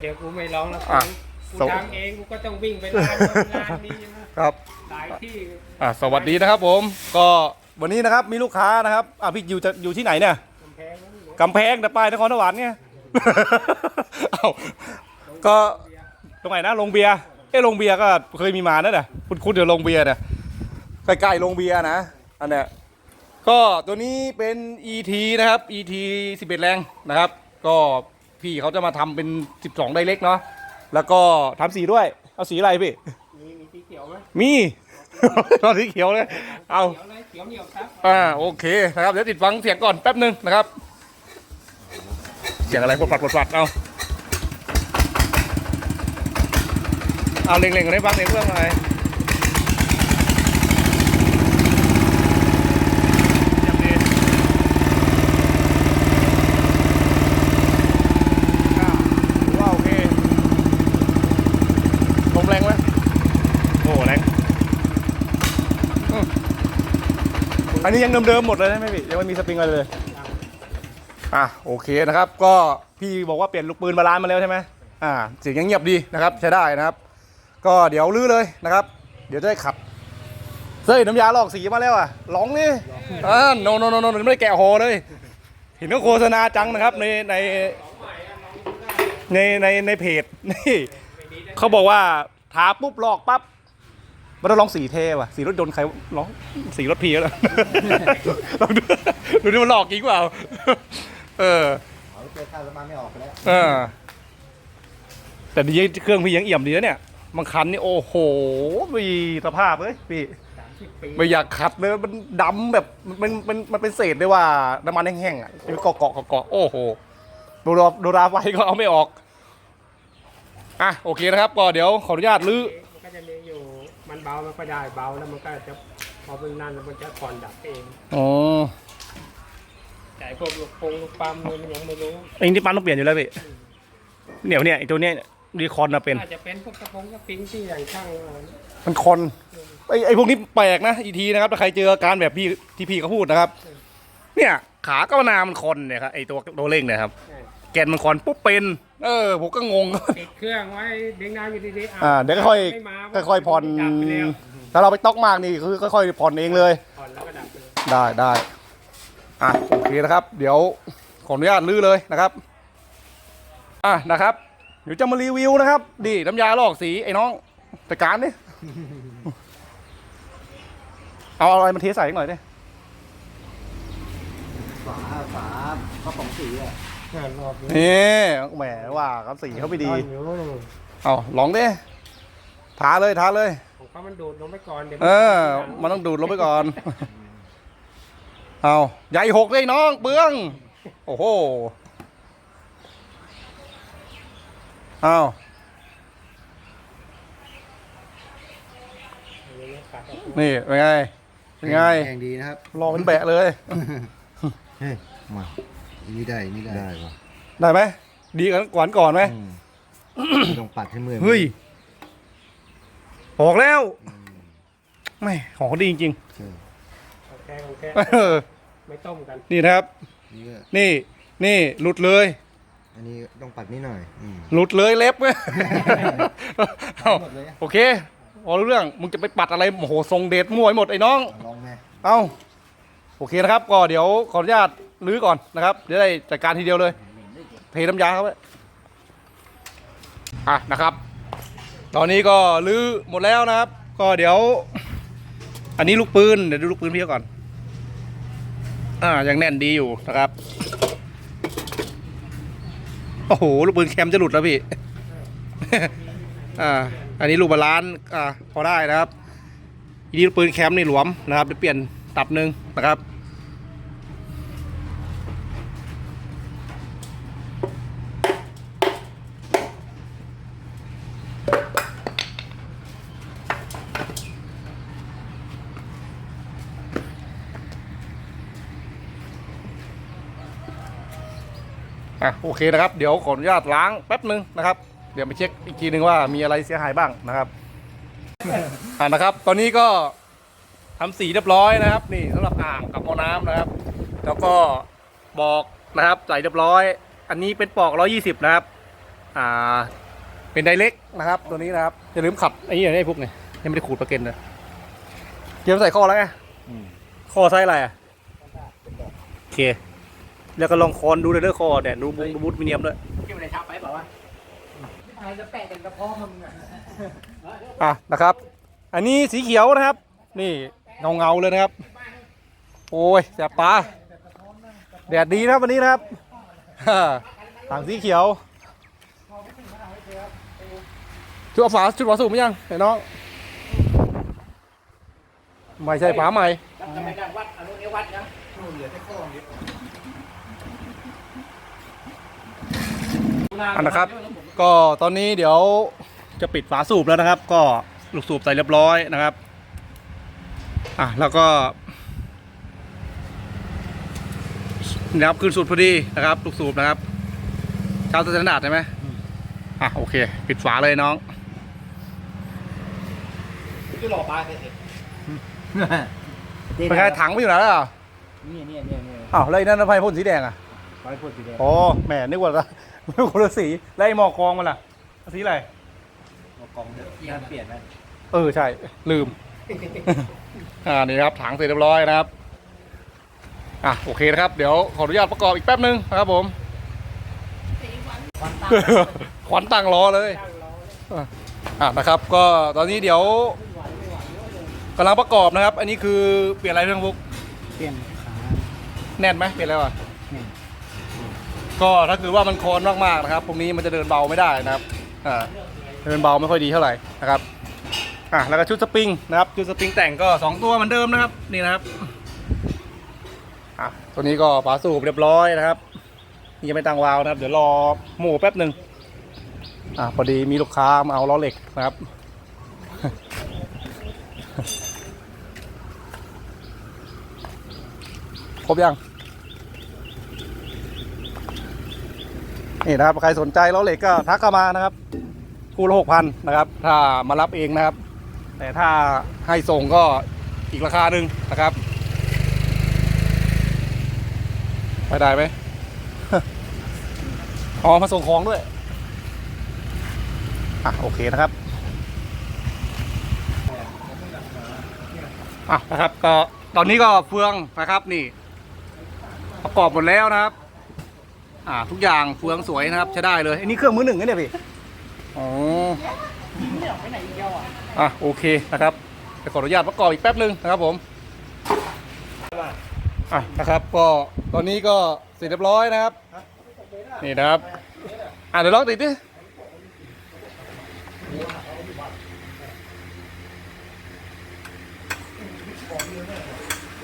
เดี๋ยวกูไม่ร้องแล้วอะกูสว ทำเองกูก็ต้องวิ่งไปร้านโน้นร้านนี้นะครับ หลายที่อะสวัสดีนะครับผม ก็วันนี้นะครับมีลูกค้านะครับอะพี่อยู่จะอยู่ที่ไหนเนี่ยกำแพงนั้นหัวกำแพงแต่ปลายนครสวรรค์ไง เอ้าก็ตรงไหนนะโรงเบียร์เอ้โรงเบียร์ก็เคยมีมานั่นน่ะคุณคุณเดี๋ยวโรงเบียร์เนี่ยใกล้ๆโรงเบียร์นะอันเนี้ยก็ตัวนี้เป็น ET นะครับ ET 11 แรงนะครับ ก็ พี่เขาจะมาทำเป็น 12 ไดเล็กเนาะแล้วก็ทำสีด้วย เอาสีอะไรพี่ มีมีสีเขียวไหมมี ตอนสีเขียวเลยเอาเขียวเลยเขียวเหนียวครับอ่าโอเคนะครับเดี๋ยวติดฟังเสียงก่อนแป๊บหนึ่งนะครับ เสียงอะไรปวดปัดปวดปัดเอาเอาเล็งๆกันให้ฟังในเรื่องอะไรจับดีอ่าถือว่าโอเคลมแรงไหมโอ้แรง อันนี้ยังเดิมๆหมดเลยใช่ไหมพี่ยังไม่มีสปริงอะไรเลยอะโอเคนะครับ ก็พี่บอกว่าเปลี่ยนลูกปืนบาลานมาแล้วใช่ไหมอ่าเสียงยังเงียบดีนะครับใช้ได้นะครับ ก็เดี๋ยวลื้อเลยนะครับ เดี๋ยวจะได้ขัดเฮ้ยน้ำยาลอกสีมาแล้วอะลองนี่อ่าโนโนโนโนไม่ได้แกะโฮเลยเห็นเขาโฆษณาจังนะครับในในในในในเพจนี่เขาบอกว่าทาปุ๊บลอกปั๊บ มันต้องลองสีเทว่ะสีรถยนต์ใครลองสีรถพีแล้วลองดูดูดิมันหลอกจริงเปล่าเออเอาเจอข้าวแล้วมาไม่ออกไปแล้วเออแต่ดีเครื่องพี่ยังเอี่ยมดีนะเนี่ยบางคันนี่โอ้โหมีสภาพเอ้ยพี่สามสิบปีไม่อยากขัดเลยมันดำแบบมันมันมันเป็นเศษเลยว่าน้ำมันแห้งๆอะที่เกาะเกาะเกาะโอ้โหโดราโดราไฟก็เอาไม่ออกอะโอเคนะครับก็เดี๋ยวขออนุญาตลื้อมันก็จะมีอยู่ มันเบามันก็ได้เบาแล้วมันก็จะพอเป็นนั่นแล้วมันจะคอนดับเองอ๋อแต่พวกลูกปงลูกปั๊มมันยังไม่รู้ไอ้นี่ปั้นต้องเปลี่ยนอยู่แล้วพี่เนี่ยเนี่ยไอ้ตัวเนี้ยรีคอนนะเป็นน่าจะเป็นพวกกระพงกระปิ้งที่อย่างช่างเอามันคอนไอ้ไอ้พวกนี้แปลกนะอีทีนะครับถ้าใครเจออาการแบบพี่ที่พี่เขาพูดนะครับ เนี่ยขาก้าวหนามันคอนเนี่ยครับไอ้ตัวตัวเร่งเนี่ยครับเออแกนมันคอนปุ๊บเป็น เออผมก็งง ติดเครื่องไว้ดึงน้ำอยู่ดีๆอ่าเดี๋ยวค่อยไม่มาๆค่อยๆผ่อนดับไปแล้วถ้าเราไปต๊อกมากนี่คือค่อยๆผ่อนเองเลย ผ่อนแล้วก็ดับไปเลยได้ได้อะโอเคนะครับ เดี๋ยวขออนุญาตลื้อเลยนะครับอะนะครับ เดี๋ยวจะมารีวิวนะครับดีน้ำยาลอกสีไอ้น้องจัดการดิเอาอะไรมาเทใส่หน่อยดิฝาฝากระป๋องสีอะ รอบนี้นี่แหมว่าเขาสีเขาไม่ดีเอาลองดิทาเลยทาเลย ของเขามันดูดลงไปก่อนเดี๋ยวเออ มันต้องดูดลงไปก่อน เอาใหญ่หกเลยน้องเปลือง โอ้โห เอานี่เป็นไง เป็นไงแพงดีนะครับ รอเป็นแบะเลย เฮ้ยมาอั นนี่ได้อันนี่ได้ได้ปะได้ไหมดีกันก่อนก่อนไหมอืมไม่ต้องปัดให้เมื่อยเฮ้ยออกแล้วไม่ของเขาดีจริงใช่โอเคโอเคๆเออไม่ต้มกันนี่นะครับ นี่ก็นี่ นี่หลุดเลย อันนี้ต้องปัดนิดหน่อยอืม หลุดเลยเล็บเว้ยเอาหมดเลยโอเคพอรู้เรื่องมึงจะไปปัดอะไรโอ้โหทรงเดชมั่วไปหมดไอ้น้อง ลองแม่เอา โอเคนะครับ ก็เดี๋ยวขออนุญาตรื้อก่อนนะครับ เดี๋ยวได้จัดการทีเดียวเลย เทน้ำยาเข้าไปอะนะครับ ตอนนี้ก็รื้อหมดแล้วนะครับ ก็เดี๋ยว อันนี้ลูกปืนเดี๋ยวดูลูกปืนพี่ก่อน อ่ายังแน่นดีอยู่นะครับ โอ้โหลูกปืนแคมจะหลุดแล้วพี่ อ่า อันนี้ลูกบาลานอ่าพอได้นะครับอีนี้ลูกปืนแคมนี่หลวมนะครับเดี๋ยวเปลี่ยนตับหนึ่งนะครับ อะโอเคนะครับเดี๋ยวขออนุญาตล้างแป๊บหนึ่งนะครับ เดี๋ยวไปเช็คอีกทีหนึ่งว่ามีอะไรเสียหายบ้างนะครับอ่านะครับ ตอนนี้ก็ทำสีเรียบร้อยนะครับ นี่สำหรับอ่างกับหม้อน้ำนะครับ แล้วก็บอกนะครับใส่เรียบร้อย อันนี้เป็นปอก 120 นะครับ อ่า เป็นไดเล็กนะครับ ตัวนี้นะครับอย่าลืมขัดไอ้นี่ไอ้พวกเนี่ยยังไม่ได้ขูดประเก็นเลยเกียร์ใส่ข้อแล้วไงอืมข้อไซส์อะไรอะโอเค แล้วก็ลองคอนดูเลยเด้อคอแดดดูบุงดูบุตมิเนียมด้วยที่มันได้ทับไปเปล่าวะอะนะครับ อันนี้สีเขียวนะครับ นี่เงาเงาๆเลยนะครับ โอ้ยแสบตาแดดดีนะครับวันนี้นะครับฮ่าต่างสีเขียว ชุดฝาชุดฝาสูบไหมยังไอ้น้องไม่ใช่ฝาใหม่ไมได้วัดอนุนี้วัดนะอันนะครับ ก็ตอนนี้เดี๋ยวจะปิดฝาสูบแล้วนะครับ ก็ลูกสูบใส่เรียบร้อยนะครับ อะแล้วก็นะครับขึ้นสูตรพอดีนะครับ ลูกสูบนะครับช้าสแตนดาร์ดใช่ไหม อะโอเค ปิดฝาเลยน้องที่หล่อปลาเสร็จเป็นไงถังไม่อยู่ไหนแล้วอะนี่นี่นี่นี่อ้าวแล้วไอ้นั่นทำไมพ่นสีแดงอะไฟพ่นสีแดงอ๋อแหมนึกว่านึกว่าคนละสีแล้วไอ้หมอกกองมันล่ะสีอะไรกองเนี่ยเปลี่ยนไหมเออใช่ลืมอ่านี่ครับถังเสร็จเรียบร้อยนะครับอะโอเคนะครับ เดี๋ยวขออนุญาตประกอบอีกแป๊บนึงนะครับผม ขวัญตั้งรอเลยอะนะครับ ก็ตอนนี้เดี๋ยวกำลังประกอบนะครับ อันนี้คือเปลี่ยนอะไรเรื่องบุ๊กเปลี่ยนขาแน่นไหมเปลี่ยนอะไรวะแน่นก็ถ้าคือว่ามันโคนมากๆนะครับตรงนี้มันจะเดินเบาไม่ได้นะครับอ่าเดินเบาไม่ค่อยดีเท่าไหร่นะครับอะแล้วก็ชุดสปริงนะครับชุดสปริงแต่งก็สองตัวเหมือนเดิมนะครับนี่นะครับอะตัวนี้ก็ฝาสูบเรียบร้อยนะครับ นี่ยังไม่ตั้งวาล์วนะครับ เดี๋ยวรอหมูแป๊บหนึ่งอะพอดีมีลูกค้ามาเอาล้อเหล็กนะครับ ครบยัง นี่นะครับ ใครสนใจล้อเหล็กก็ทักเข้ามานะครับคู่ละหกพันนะครับ ถ้ามารับเองนะครับ แต่ถ้าให้ส่งก็อีกราคาหนึ่งนะครับ ไปได้ไหม อ๋อมาส่งของด้วย อะโอเคนะครับอะนะครับก็ตอนนี้ก็เฟืองนะครับนี่ ประกอบหมดแล้วนะครับ อ่าทุกอย่างเฟืองสวยนะครับใช้ได้เลยอันนี้เครื่องมือหนึ่งนะเนี่ยพี่อ๋ออะโอเคนะครับจะขออนุญาตประกอบอีกแป๊บหนึ่งนะครับผมอะนะครับก็ตอนนี้ก็เสร็จเรียบร้อยนะครับ นี่นะครับ อะเดี๋ยวลองติดดิ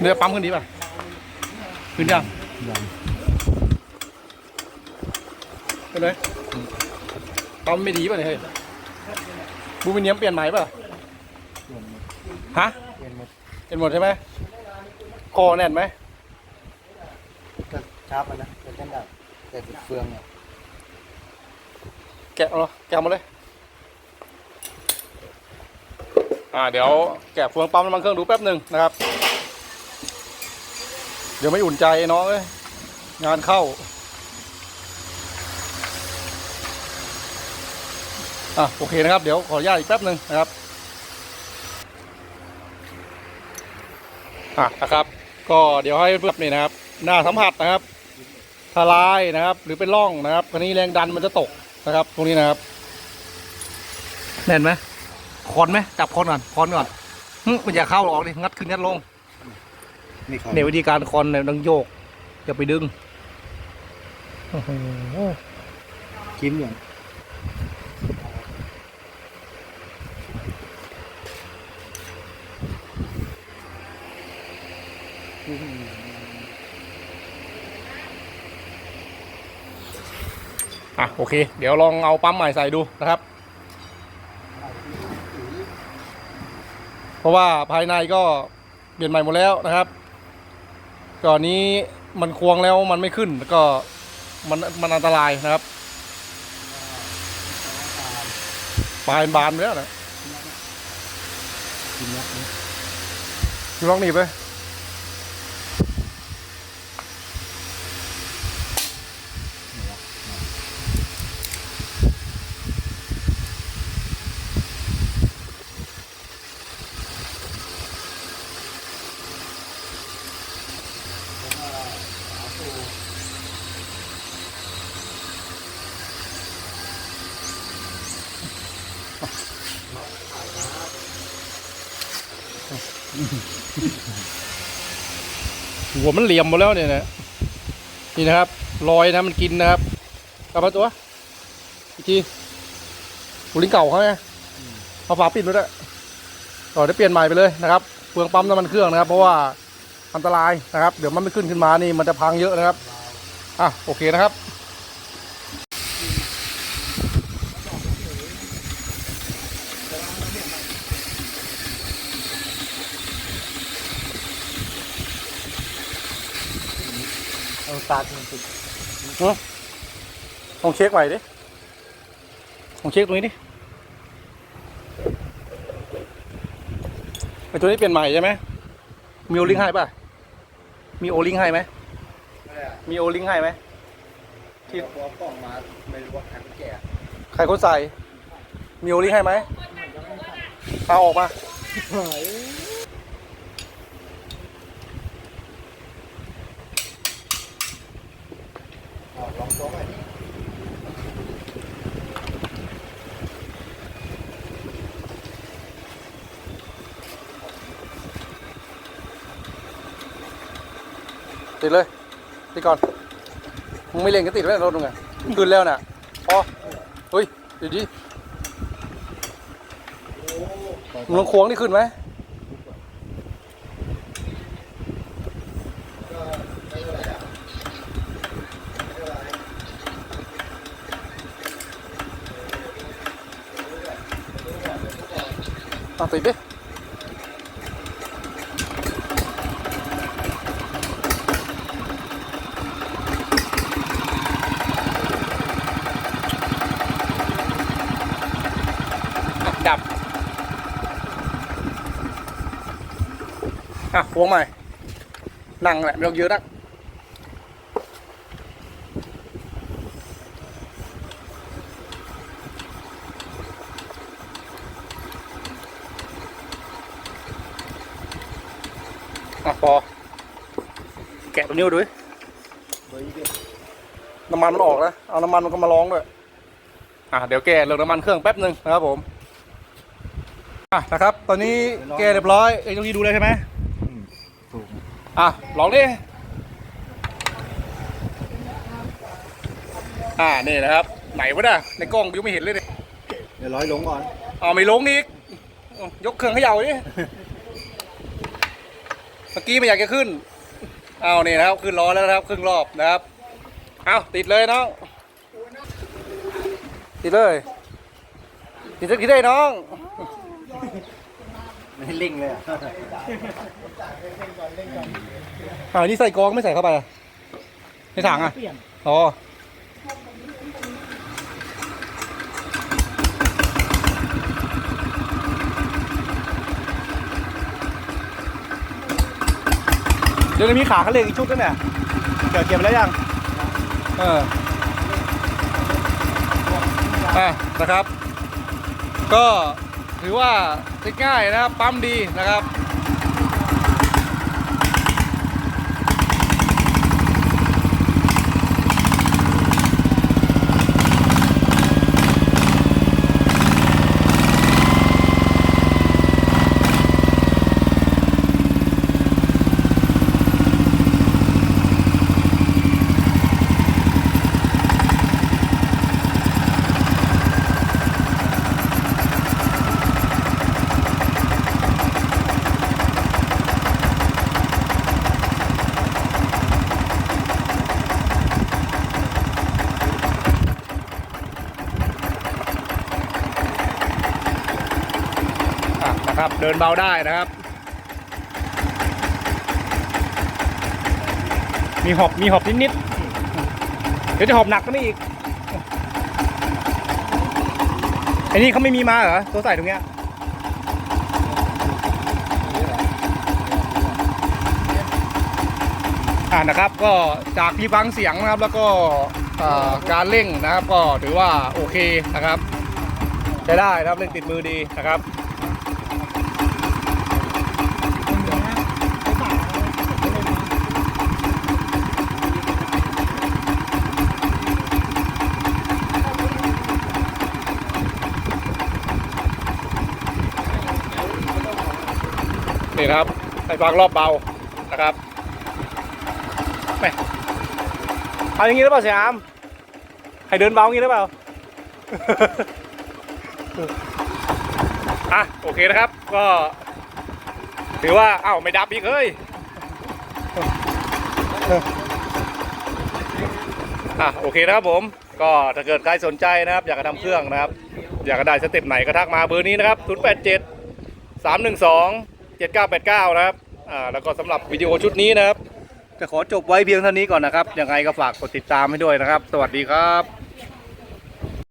เดี๋ยวปั๊มขึ้นดีป่ะ ขึ้นยังยังไปเลยตอมไม่ดีป่ะเนี่ยเฮ้ยบูมิเนียมเปลี่ยนใหม่ป่ะฮะเปลี่ยนหมดเปลี่ยนหมดใช่ไหมคอแน่นไหมก็ชาร์ปมันะ ส่เฟืองเนี่ยแกะเอาเหรอแกะมาเลยอ่าเดี๋ยวแกะเฟืองปั๊มน้ำมันเครื่องดูแป๊บหนึ่งนะครับ เดี๋ยวไม่อุ่นใจน้องเอ้ยงานเข้าอะโอเคนะครับ เดี๋ยวขออนุญาตอีกแป๊บหนึ่งนะครับอะนะครับ ก็เดี๋ยวให้เพื่อนนี่นะครับ หน้าสัมผัสนะครับ ลายนะครับ หรือเป็นร่องนะครับคราวนี้แรงดันมันจะตกนะครับ ตรงนี้นะครับแน่นไหมคอนไหมจับคอนก่อนคอนก่อนหึมันอย่าเข้าหรอกดิงัดขึ้นงัดลงนี่เขาเนี่ยวิธีการคอนเนี่ยต้องโยกอย่าไปดึงโอ้โหกิ้มอย่าง อะโอเค เดี๋ยวลองเอาปั๊มใหม่ใส่ดูนะครับ เพราะว่าภายในก็เปลี่ยนใหม่หมดแล้วนะครับ ก่อนนี้มันควงแล้วมันไม่ขึ้นแล้วก็มันมันอันตรายนะครับปลายบานไปแล้วนะกิ้มยักษ์นี่อยู่ลองหนีบไป หัวมันเหลี่ยมหมดแล้วเนี่ยนะนี่นะครับลอยนะมันกินนะครับกลับมาตัวอีกทีหูลิงเก่าเขาไงเอาฝาปิดไว้ด้วยต่อได้เปลี่ยนใหม่ไปเลยนะครับเปลืองปั๊มน้ำมันเครื่องนะครับ เพราะว่าอันตรายนะครับ เดี๋ยวมันไม่ขึ้นขึ้นมานี่มันจะพังเยอะนะครับอะโอเคนะครับ เอาตาถึงติดลองเช็คใหม่ดิลองเช็คตรงนี้ดิไอตัวนี้เปลี่ยนใหม่ใช่ไหมมีโอลิงให้ป่ะ มีโอลิงให้ไหมมีโอลิงให้ไหมที่พอกล่องมาไม่รู้ว่าใครแก่ใครคนใส่ มีโอลิงให้ไหมเอาออกมา ลองตัวไป ติดเลย ติดก่อน มึงไม่เล่นก็ติดไว้ในรถมึงไงขึ้นแล้วน่ะพอเฮ้ยเดี๋ยวดิมึงลงควงนี่ขึ้นไหมเอาติดดิ วงใหม่ นั่งแหละไม่ต้องเยอะนักอะพอ แกะตัวนิ้วด้วยน้ำมันมันออกนะ เอาน้ำมันมันก็มาร้องด้วย อะเดี๋ยวแกะเรื่องน้ำมันเครื่องแป๊บหนึ่งนะครับผม อะนะครับ ตอนนี้แกะเรียบร้อยเอ้ยต้องยีดูเลยใช่ไหม อะลองดิอ่านี่นะครับ ไหนวะน่ะในกล้องยังไม่เห็นเลยเนี่ยเดี๋ยวร้อยลงก่อนเอาไม่ลงอีกเอายกเครื่องเขย่าดิเมื่อกี้ไม่อยากจะขึ้นเอานี่นะครับขึ้นล้อแล้วนะครับ ครึ่งรอบนะครับเอาติดเลยน้องติดเลยติดสักทีได้น้องไม่ลิงเลยอะ อ่านี่ใส่กรองไม่ใส่เข้าไปอะในถังอะอ๋อ เดี๋ยวจะมีขาเขาเล็กอีกชุดด้วยเนี่ยเกี่ยวเก็บไปแล้วยัง เอออะนะครับ ก็ถือว่าติดง่ายนะครับ ปั๊มดีนะครับ นะครับเดินเบาได้นะครับ มีหอบมีหอบนิดๆเดี๋ยวจะหอบหนักก็นี่อีกไอ้นี่เขาไม่มีมาเหรอตัวใส่ตรงเนี้ยอ่านะครับก็จากที่ฟังเสียงนะครับแล้วก็การเร่งนะครับก็ถือว่าโอเคนะครับใช้ได้นะครับเร่งติดมือดีนะครับ นี่นะครับให้ฟังรอบเบานะครับแม่เอาอย่างนี้หรือเปล่าสยามให้เดินเบาอย่างนี้หรือเปล่าอะโอเคนะครับ ก็ถือว่าอ้าวไม่ดับอีกเฮ้ยอะโอเคนะครับผมก็ถ้าเกิดใครสนใจนะครับ อยากจะทำเครื่องนะครับ อยากจะได้สเต็ปไหนก็ทักมาเบอร์นี้นะครับ 087 312 7989 นะครับอ่าแล้วก็สำหรับวิดีโอชุดนี้นะครับ จะขอจบไว้เพียงเท่านี้ก่อนนะครับยังไงก็ฝากกดติดตามให้ด้วยนะครับ สวัสดีครับ